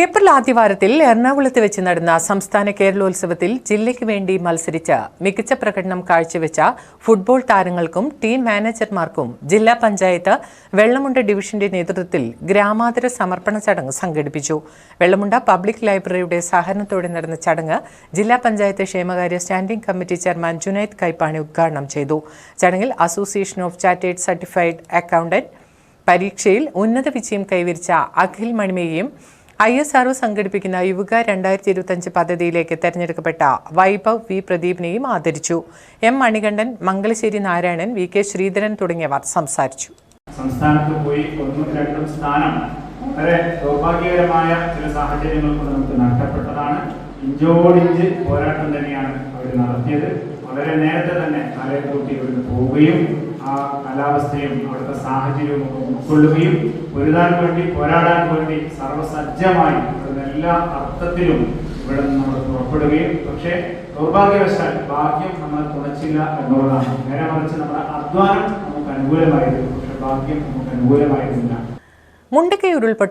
April ആദ്യവാരത്തിൽ എറണാകുളത്ത് വെച്ച് നടന്ന സംസ്ഥാന കേരളോത്സവത്തിൽ ജില്ലയ്ക്ക് വേണ്ടി മത്സരിച്ച് മികച്ച പ്രകടനം കാഴ്ചവെച്ച ഫുട്ബോൾ താരങ്ങൾക്കും ടീം മാനേജർമാർക്കും ജില്ലാ പഞ്ചായത്ത് വെള്ളമുണ്ട ഡിവിഷന്റെ നേതൃത്വത്തിൽ ഗ്രാമാതര സമർപ്പണ ചടങ്ങ് സംഘടിപ്പിച്ചു. വെള്ളമുണ്ട പബ്ലിക് ലൈബ്രറിയുടെ സഹകരണത്തോടെ നടന്ന ചടങ്ങ് ജില്ലാ പഞ്ചായത്ത് ക്ഷേമകാര്യ standing committee chairman Junaid Kaippani ഉദ്ഘാടനം ചെയ്തു. ചടങ്ങിൽ association of chartered certified accountant പരീക്ഷയിൽ ഉന്നത വിജയം കൈവരിച്ച അഖിൽ മണിമയെയും ഐ എസ് ആർഒ സംഘടിപ്പിക്കുന്ന യുവക രണ്ടായിരത്തി ഇരുപത്തഞ്ച് പദ്ധതിയിലേക്ക് തെരഞ്ഞെടുക്കപ്പെട്ട വൈഭവ് വി പ്രദീപിനെയും ആദരിച്ചു. M Manikandan Mangalassery Narayanan V K Sreedharan തുടങ്ങിയവർ സംസാരിച്ചു. സംസ്ഥാനത്ത് പോയി ഒന്നും രണ്ടും സ്ഥാനം. വളരെ ദൗർഭാഗ്യകരമായ ചില സാഹചര്യങ്ങൾ കൊണ്ട് നമുക്ക് നഷ്ടപ്പെട്ടതാണ്. ഇഞ്ചോടിഞ്ച് പോരാട്ടം തന്നെയാണ് അവർ നടത്തിയത്. വളരെ നേരത്തെ തന്നെ തലയെ കൂട്ടി ഇവിടുന്ന് പോവുകയും ആ കാലാവസ്ഥയും അവിടുത്തെ സാഹചര്യവും ഒക്കെ ഉൾക്കൊള്ളുകയും പൊരുതാൻ വേണ്ടി പോരാടാൻ വേണ്ടി സർവസജ്ജമായി എല്ലാ അർത്ഥത്തിലും ഇവിടെ നിന്ന് നമ്മൾ പുറപ്പെടുകയും. പക്ഷേ ദൗർഭാഗ്യവശാൽ ഭാഗ്യം നമ്മൾ തുണച്ചില്ല എന്നുള്ളതാണ്. നേരെ മറിച്ച് നമ്മുടെ അധ്വാനം നമുക്ക് അനുകൂലമായിരുന്നു. പക്ഷെ ഭാഗ്യം നമുക്ക് അനുകൂലമായിരുന്നില്ല. മുണ്ടക്കൈ ഉരുൾപൊട്ടൽ